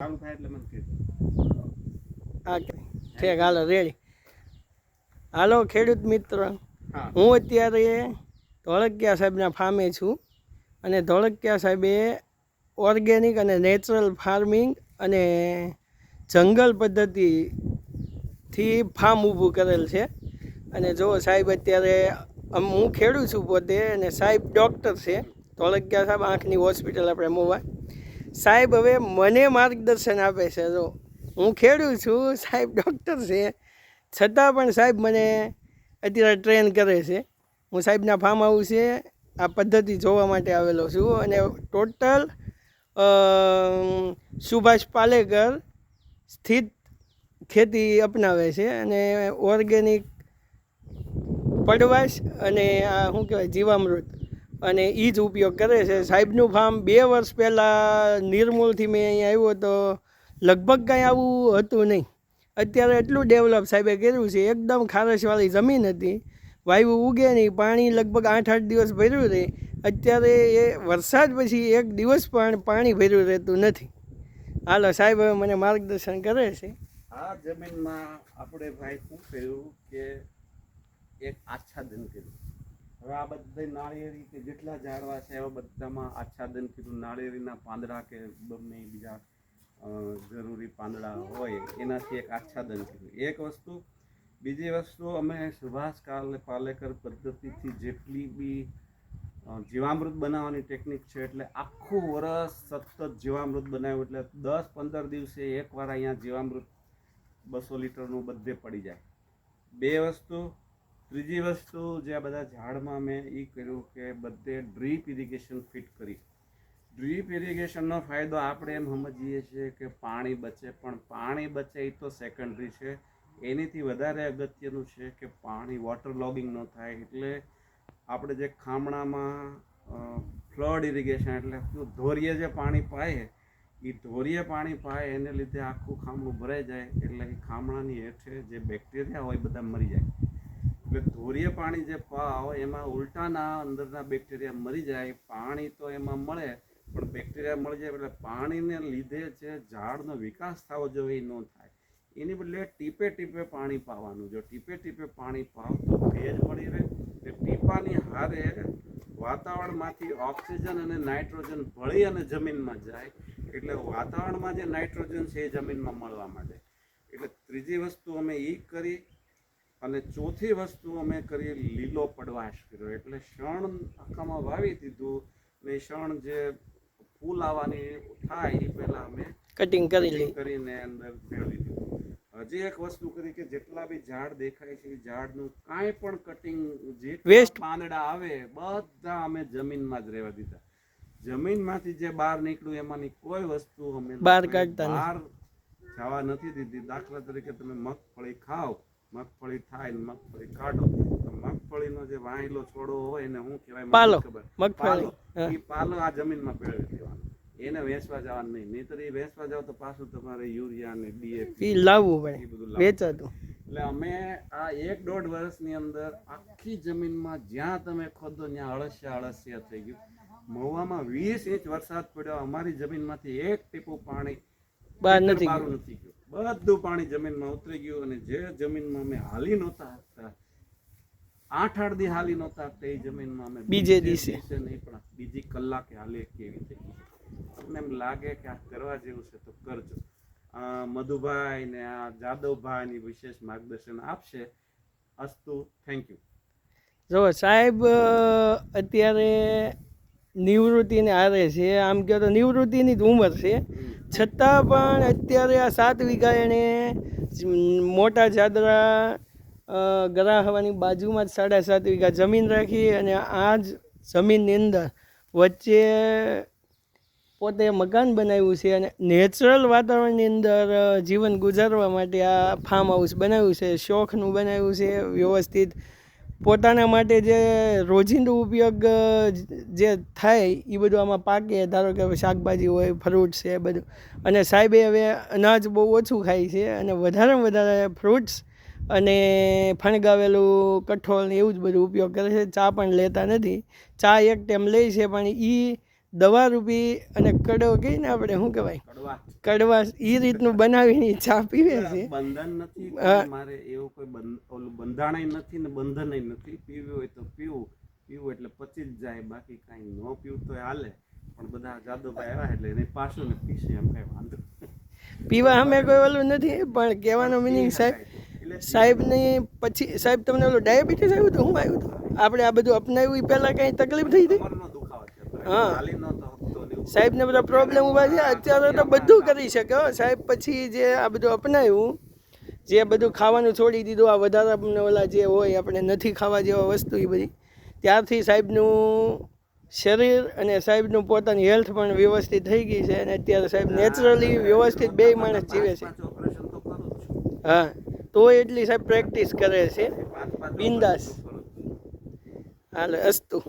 ચાલુ થાય એટલે મને કહેજો હા ઠીક હાલો રેડી. હાલો ખેડૂત મિત્ર. હું. અત્યારે ધોળકિયા સાહેબના ફાર્મે છું અને ધોળકિયા સાહેબે ઓર્ગેનિક અને નેચરલ ફાર્મિંગ અને જંગલ પદ્ધતિથી ફાર્મ ઊભું કરેલ છે. અને જો સાહેબ અત્યારે હું ખેડૂત છું પોતે અને સાહેબ ડૉક્ટર છે. ધોળકિયા સાહેબ આંખની હોસ્પિટલ આપણે મોવા. સાહેબ, હવે મને માર્ગદર્શન આપે છે. જો, હું ખેડૂત છું, સાહેબ ડૉક્ટર છે. છતાં પણ સાહેબ મને અત્યારે ટ્રેન કરે છે. હું સાહેબના ફાર્મ હાઉસ છે આ પદ્ધતિ જોવા માટે આવેલો છું અને ટોટલ સુભાષ પાલેકર સ્થિત ખેતી અપનાવે છે અને ઓર્ગેનિક પડવાશ અને આ શું કહેવાય, જીવામૃત. અને એ જ ઉપયોગ કરે છે. સાહેબનું ફાર્મ બે વર્ષ પહેલાં નિર્મૂલથી મેં અહીંયા આવ્યો તો લગભગ કાંઈ આવું હતું નહીં. અત્યારે એટલું ડેવલપ સાહેબે કર્યું છે. એકદમ ખારશવાળી જમીન હતી. વાયુ ઉગે નહીં. પાણી લગભગ આઠ આઠ દિવસ ભર્યું રહે. અત્યારે એ વરસાદ પછી એક દિવસ પણ પાણી ભર્યું રહેતું નથી. હાલો, સાહેબ, હવે મને માર્ગદર્શન કરે છે. આ જમીનમાં આપણે ભાઈ શું કર્યું કે એક આચ્છાદન કર્યું? હવે આ બધા નાળિયેરી કે જેટલા ઝાડવા છે, એવા બધામાં આચ્છાદન કીધું. નાળિયેરીના પાંદડા કે બંને બીજા જરૂરી પાંદડા હોય, એનાથી એક આચ્છાદન કીધું. એક વસ્તુ, બીજી વસ્તુ, અમે સુભાષ પાલેકર પદ્ધતિથી જેટલી બી જીવામૃત બનાવવાની ટેકનિક છે, એટલે આખું વરસ સતત જીવામૃત બનાવ્યું. એટલે દસ પંદર દિવસે એકવાર અહીંયા જીવામૃત બસો લીટરનું બધે પડી જાય. બે વસ્તુ ત્રીજી વસ્તુ જે આ બધા ઝાડમાં મેં એ કર્યું કે બધે ડ્રીપ ઇરિગેશન ફિટ કરી. ડ્રીપ ઇરિગેશનનો ફાયદો આપણે એમ સમજીએ છીએ કે પાણી બચે, પણ પાણી બચે એ તો સેકન્ડરી છે. એનીથી વધારે અગત્યનું છે કે પાણી વોટર લોગિંગ ન થાય. એટલે આપણે જે ખામણામાં ફ્લડ ઇરિગેશન એટલે ધોરીએ જે પાણી પાય એ ધોરીએ પાણી પાય એને લીધે આખું ખામણું ભરાઈ જાય. એટલે એ ખામણાની હેઠે જે બેક્ટેરિયા હોય બધા મરી જાય. ધોરીએ પાણી જે પાવ, એમાં ઉલટાના અંદરના બેક્ટેરિયા મરી જાય, પાણી તો એમાં મળે, પણ બેક્ટેરિયા મળી જાય એટલે પાણીને લીધે જે ઝાડનો વિકાસ થવો જોઈએ એ ન થાય. એની બદલે ટીપે ટીપે પાણી પાવાનું. જો ટીપે ટીપે પાણી પાવ તો ભેજ મળી રહે, તે ટીપાની હારે વાતાવરણમાંથી ઓક્સિજન અને નાઇટ્રોજન ભળી અને જમીનમાં જાય, એટલે વાતાવરણમાં જે નાઇટ્રોજન છે એ જમીનમાં મળવા માંડે. એટલે ત્રીજી વસ્તુ અમે એ કરી અને ચોથી વસ્તુ અમે કરી લીલો પડવાશ કર્યો. એટલે શણ આખામાં વાવી દીધું ને શણ જે ફૂલ આવવાની થાય એ પહેલાં અમે કટિંગ કરી કરીને અંદર મેળવી દીધું. હજી એક વસ્તુ કરી કે જેટલા બી ઝાડ દેખાય છે એ ઝાડનું કાંઈ પણ કટિંગ જે વેસ્ટ પાંદડા આવે બધા અમે જમીનમાં જ રહેવા દીધા. જમીનમાંથી જે બહાર નીકળ્યું એમાંની કોઈ વસ્તુ અમે બહાર કાઢતા બહાર જવા નથી દીધી. દાખલા તરીકે તમે મગફળી ખાઓ મગફળી થાય ને મગફળી કાઢો. તો મગફળીનો જે વાહિલો છોડો હોય એને શું કહેવાય પાલો. મગફળી. એ પાલો આ જમીનમાં પેળવી દેવાનો. એને વેચવા જવાનું નહીં. નહીતર એ વેચવા જાવ તો પાછું તમારે યુરિયા ને ડીએપી લાવવું પડે. વેચાતું એટલે અમે આ એક દોઢ વર્ષની અંદર આખી જમીનમાં જ્યાં તમે ખોદો ત્યાં અળસિયા અળસિયા થઈ ગયું. મહુવામાં વીસ ઇંચ વરસાદ પડ્યો. અમારી જમીનમાંથી એક ટીપું પાણી બહાર નથી ગયું. બધું પાણી જમીનમાં ઉતરી ગયું અને જે જમીનમાં અમે હાલી નહોતા હતા આઠ આઠ દી હાલી નહોતા તે જમીનમાં અમે બીજે દિવસે. નહીં પણ બીજી કલાકે હાલી કેવી થઈ તમને એમ લાગે કે આ કરવા જેવું છે તો કરજો. આ મધુભાઈ ને આ જાદવભાઈ ની વિશેષ માર્ગદર્શન આપશે. અસ્તુ થેન્ક યુ જો સાહેબ અત્યારે નિવૃત્તિને આરે છે. આમ કહો તો નિવૃત્તિની જ ઉંમર છે. છતાં પણ અત્યારે આ સાત વીઘા એણે મોટા જાદરા અ, ગરા હવાની બાજુમાં જ સાડા સાત વીઘા જમીન રાખી અને આ જ જમીનની અંદર વચ્ચે પોતે મકાન બનાવ્યું છે અને નેચરલ વાતાવરણની અંદર જીવન ગુજારવા માટે આ ફાર્મ હાઉસ બનાવ્યું છે શોખનું બનાવ્યું છે વ્યવસ્થિત પોતાના માટે જે રોજિંદો ઉપયોગ જે થાય એ બધું આમાં પાકે. ધારો કે શાકભાજી હોય ફ્રૂટ છે બધું. અને સાહેબે હવે અનાજ બહુ ઓછું ખાય છે અને વધારેમાં વધારે ફ્રૂટ્સ અને ફણગાવેલું કઠોળ એવું જ બધું ઉપયોગ કરે છે. ચા પણ લેતા નથી. ચા એક ટાઈમ લે છે, પણ એ દવા રૂપી અને કડવો કહીને આપણે શું કહેવાય? કડવા. કડવા એ રીતનું બનાવીને ચા પીવે છે. બંધન નથી મારે એવું કોઈ ઓલું બંધાણય નથી ને બંધન નથી. પીવું હોય તો પીવું. પીવું એટલે પચી જ જાય બાકી કાંઈ ન પીવું તો હાલે. પણ બધા જાદુભાઈ આવ્યા એટલે એને પાછું ને પીશે એમ કાંઈ વાંધો પીવા અમે કોઈ ઓલું નથી પણ કહેવાનો મિનિંગ સાહેબ સાહેબ સાહેબની પછી સાહેબ તમને ઓલું ડાયાબિટીસ આવ્યું હતું? શું આવ્યું હતું? આપણે આ બધું અપનાવ્યું એ પહેલાં કંઈ તકલીફ થઈ હતી? હા. સાહેબને બધા પ્રોબ્લેમ ઊભા છે અત્યારે તો બધું કરી શકે હો. સાહેબ પછી જે આ બધું અપનાવ્યું જે બધું ખાવાનું છોડી દીધું આ વધારે આપણને ઓલા જે હોય આપણે નથી ખાવા જેવા વસ્તુ એ બધી ત્યારથી સાહેબનું શરીર અને સાહેબનું પોતાની હેલ્થ પણ વ્યવસ્થિત થઈ ગઈ છે અને અત્યારે સાહેબ નેચરલી વ્યવસ્થિત બે માણસ જીવે છે. હા તો એટલી સાહેબ પ્રેક્ટિસ કરે છે. બિંદાસ. હાલે અસ્તુ.